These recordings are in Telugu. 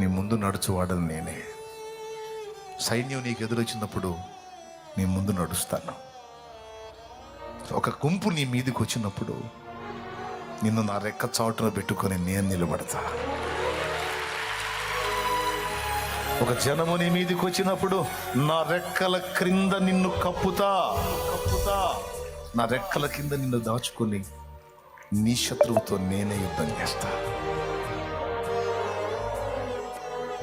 నీ ముందు నడుచువాడని నేనే. సైన్యం నీకు ఎదురొచ్చినప్పుడు నీ ముందు నడుస్తాను. ఒక గుంపు నీ మీదకి వచ్చినప్పుడు నిన్ను నా రెక్క చాటున పెట్టుకొని నేను నిలబడతా. ఒక జనము నీ మీదకి వచ్చినప్పుడు నా రెక్కల క్రింద నిన్ను కప్పుతా. కప్పుతా. నా రెక్కల కింద నిన్ను దాచుకొని నీ శత్రువుతో నేనే యుద్ధం చేస్తా.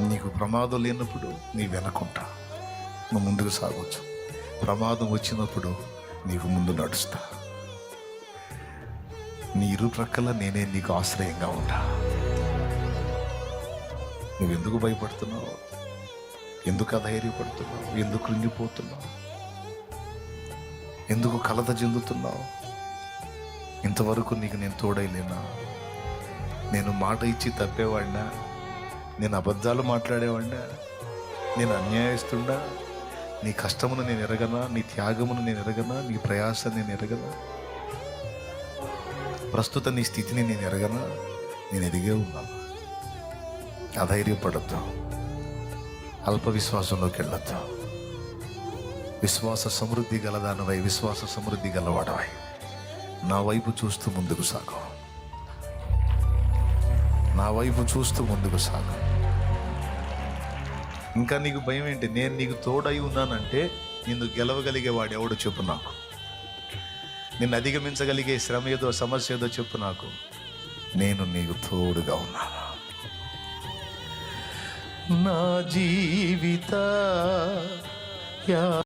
నీకు ప్రమాదం లేనప్పుడు నీ వెనకుంటా. నువ్వు ముందుకు సాగొచ్చు. ప్రమాదం వచ్చినప్పుడు నీకు ముందు నడుస్తా. నీ ఇరు ప్రక్కల నేనే నీకు ఆశ్రయంగా ఉంటా. నువ్వెందుకు భయపడుతున్నావు? ఎందుకు అధైర్యపడుతున్నావు? ఎందుకు కృంగిపోతున్నావు? ఎందుకు కలత చెందుతున్నావు? ఇంతవరకు నీకు నేను తోడైలేనా? నేను మాట ఇచ్చి తప్పేవాడినా? నేను అబద్ధాలు మాట్లాడేవాడినా. నేను అన్యాయస్తుండా నీ కష్టమును నేను ఎరగనా? నీ త్యాగమును నేను ఎరగనా? నీ ప్రయాస నేను ఎరగనా? ప్రస్తుత నీ స్థితిని నేను ఎరగనా? నేను ఎదిగే ఉన్నాను అధైర్యపడద్దు. అల్ప విశ్వాసంలోకి వెళ్ళొద్దు. విశ్వాస సమృద్ధి గలదానవై విశ్వాస సమృద్ధి గలవాడవై. నా వైపు చూస్తూ ముందుకు సాగు. నా వైపు చూస్తూ ముందుకు సాగు. ఇంకా నీకు భయం ఏంటి? నేను నీకు తోడై ఉన్నానంటే నిన్ను గెలవగలిగే వాడు ఎవడు చెప్పు నాకు. నిన్ను అధిగమించగలిగే శ్రమ ఏదో సమస్య ఏదో చెప్పు నాకు. నేను నీకు తోడుగా ఉన్నాను? నా జీవిత యా